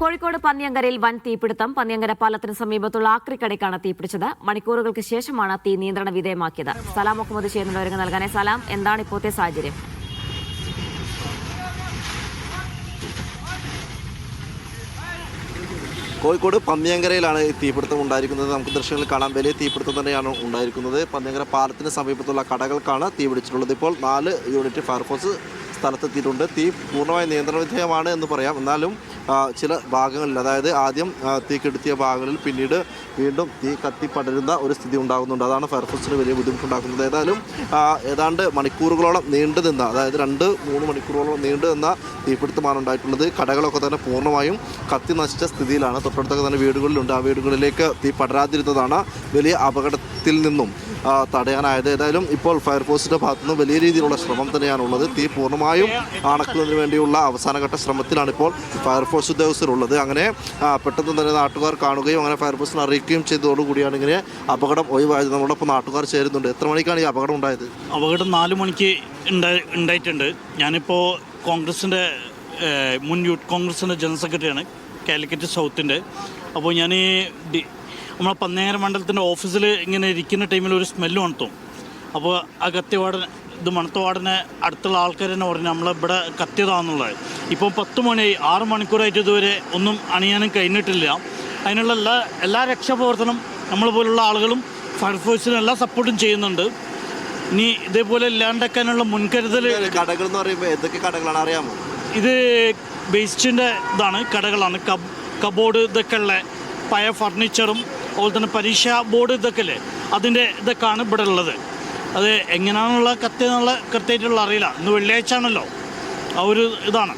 കോഴിക്കോട് പന്നിയങ്കരയിൽ വൻ തീപിടുത്തം. പന്നിയങ്കര പാലത്തിന് സമീപത്തുള്ള ആക്രിക്കടയ്ക്കാണ് തീപിടിച്ചത്. മണിക്കൂറുകൾക്ക് ശേഷമാണ് തീ നിയന്ത്രണ വിധേയമാക്കിയത്. സലാം മുഹമ്മദ് ചെയ്യുന്നുണ്ട് വിവരങ്ങൾ നൽകാനേ സലാം. എന്താണ് ഇപ്പോഴത്തെ സാഹചര്യം? കോഴിക്കോട് പന്നിയങ്കരയിലാണ് ഈ തീപിടുത്തം ഉണ്ടായിരിക്കുന്നത്. നമുക്ക് ദൃശ്യങ്ങളിൽ കാണാൻ വലിയ തീപിടുത്തം തന്നെയാണ് ഉണ്ടായിരിക്കുന്നത്. പന്നിയങ്കര പാലത്തിന് സമീപത്തുള്ള കടകൾക്കാണ് തീ പിടിച്ചിട്ടുള്ളത്. ഇപ്പോൾ നാല് യൂണിറ്റ് ഫയർഫോഴ്സ് സ്ഥലത്തെത്തിയിട്ടുണ്ട്. തീ പൂർണമായി നിയന്ത്രണ വിധേയമാണ് എന്ന് പറയാം. എന്നാലും ചില ഭാഗങ്ങളിൽ അതായത് ആദ്യം തീ കെടുത്തിയ ഭാഗങ്ങളിൽ പിന്നീട് വീണ്ടും തീ കത്തി പടരുന്ന ഒരു സ്ഥിതി ഉണ്ടാകുന്നുണ്ട്. അതാണ് ഫയർഫോഴ്സിന് വലിയ ബുദ്ധിമുട്ടുണ്ടാക്കുന്നത്. ഏതായാലും ഏതാണ്ട് മണിക്കൂറുകളോളം നീണ്ടു നിന്ന അതായത് രണ്ട് മൂന്ന് മണിക്കൂറുകളോളം നീണ്ടു നിന്ന തീപിടുത്തമാണ് ഉണ്ടായിട്ടുള്ളത്. കടകളൊക്കെ തന്നെ പൂർണമായും കത്തി നശിച്ച സ്ഥിതിയിലാണ്. തൊട്ടടുത്തൊക്കെ തന്നെ വീടുകളിലുണ്ട്. ആ വീടുകളിലേക്ക് തീ പടരാതിരുന്നതാണ് വലിയ അപകടത്തിൽ നിന്നും. തടയാനായത്. ഏതായാലും ഇപ്പോൾ ഫയർഫോഴ്സിന്റെ ഭാഗത്തുനിന്ന് വലിയ രീതിയിലുള്ള ശ്രമം തന്നെയാണുള്ളത്. തീ പൂർണമായും അണക്കുന്നതിന് വേണ്ടിയുള്ള അവസാനഘട്ട ശ്രമത്തിലാണ് ഇപ്പോൾ ഫയർഫോഴ്സ് ഉദ്യോഗസ്ഥരുള്ളത്. അങ്ങനെ പെട്ടെന്ന് തന്നെ നാട്ടുകാർ കാണുകയും അങ്ങനെ ഫയർഫോഴ്സിനെ അറിയിക്കുകയും ചെയ്തതോടുകൂടിയാണ് ഇങ്ങനെ അപകടം ഒഴിവായത്. നമ്മളിപ്പോൾ നാട്ടുകാർ ചേരുന്നുണ്ട്. എത്ര മണിക്കാണ് ഈ അപകടം ഉണ്ടായത്? അപകടം നാല് മണിക്ക് ഉണ്ടായി ഉണ്ടായിട്ടുണ്ട്. ഞാനിപ്പോൾ കോൺഗ്രസിന്റെ മുൻ യൂത്ത് കോൺഗ്രസിന്റെ ജനറൽ സെക്രട്ടറിയാണ്. കാലിക്കറ്റ് സൗത്തിന്റെ. അപ്പോൾ ഞാൻ നമ്മളെ പന്നിയങ്ങര മണ്ഡലത്തിന്റെ ഓഫീസിൽ ഇങ്ങനെ ഇരിക്കുന്ന ടൈമിൽ ഒരു സ്മെല്ല് മണത്തും അപ്പോൾ ആ കത്തിവാടൻ ഇത് മണത്തവാടനെ അടുത്തുള്ള ആൾക്കാർ തന്നെ പറഞ്ഞു നമ്മളിവിടെ കത്തിയതാണെന്നുള്ളത് ഇപ്പോൾ പത്ത് മണിയായി ആറ് മണിക്കൂറായിട്ട് ഇതുവരെ ഒന്നും അണിയാനും കഴിഞ്ഞിട്ടില്ല. അതിനുള്ള എല്ലാ എല്ലാ രക്ഷാപ്രവർത്തനം നമ്മൾ പോലുള്ള ആളുകളും ഫയർഫോഴ്സിനും എല്ലാ സപ്പോർട്ടും ചെയ്യുന്നുണ്ട്. ഇനി ഇതേപോലെ ഇല്ലാണ്ടാക്കാനുള്ള മുൻകരുതൽ കടകൾ എന്ന് പറയുമ്പോൾ ഏതൊക്കെ കടകളാണ് അറിയാമോ? ഇത് ബേസ്റ്റിന്റെ ഇതാണ് കടകളാണ്. കബ് കബോർഡ് ഇതൊക്കെ ഉള്ള പഴയ ഫർണിച്ചറും അതുപോലെ തന്നെ പരീക്ഷ ബോർഡ് ഇതൊക്കെ അല്ലേ അതിന്റെ ഇതൊക്കെയാണ് ഇവിടെ ഉള്ളത്. അത് എങ്ങനെയാണുള്ള കത്ത് എന്നുള്ള കൃത്യമായിട്ടുള്ള അറിയില്ല. ഇന്ന് വെള്ളിയാഴ്ച ആണല്ലോ ആ ഒരു ഇതാണ്.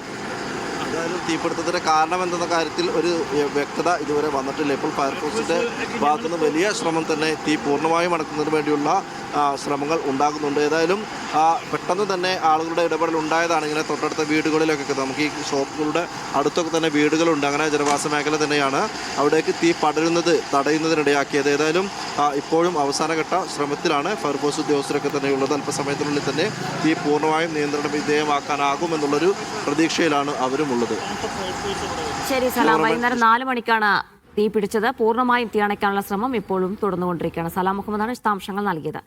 എന്തായാലും തീപിടുത്തത്തിന്റെ കാരണം എന്തെന്ന കാര്യത്തിൽ ഒരു വ്യക്തത ഇതുവരെ വന്നിട്ടില്ല. ഇപ്പോൾ ഫയർഫോഴ്സിന്റെ ഭാഗത്തു നിന്ന് വലിയ ശ്രമം തന്നെ തീ പൂർണമായും അടക്കുന്നതിന് വേണ്ടിയുള്ള ശ്രമങ്ങൾ ഉണ്ടാകുന്നുണ്ട്. ഏതായാലും പെട്ടെന്ന് തന്നെ ആളുകളുടെ ഇടപെടൽ ഉണ്ടായതാണ്. ഇങ്ങനെ തൊട്ടടുത്ത വീടുകളിലൊക്കെ നമുക്ക് ഈ ഷോപ്പുകളുടെ അടുത്തൊക്കെ തന്നെ വീടുകളുണ്ട്. അങ്ങനെ ജനവാസ മേഖല തന്നെയാണ് അവിടേക്ക് തീ പടരുന്നത് തടയുന്നതിനിടയാക്കിയത്. ഏതായാലും ഇപ്പോഴും അവസാനഘട്ട ശ്രമത്തിലാണ് ഫയർഫോഴ്സ് ഉദ്യോഗസ്ഥരൊക്കെ തന്നെയുള്ളത്. അല്പസമയത്തിനുള്ളിൽ തന്നെ തീ പൂർണമായും നിയന്ത്രണ വിധേയമാക്കാനാകുമെന്നുള്ളൊരു പ്രതീക്ഷയിലാണ് അവരും ഉള്ളത്. ശരി സലാം. വൈകുന്നേരം നാല് മണിക്കാണ് തീ പിടിച്ചത്. പൂർണമായും തീ അണയ്ക്കാനുള്ള ശ്രമം ഇപ്പോഴും തുടർന്നുകൊണ്ടിരിക്കുകയാണ്. സലാം മുഹമ്മദാണ് വിശദാംശങ്ങൾ നൽകിയത്.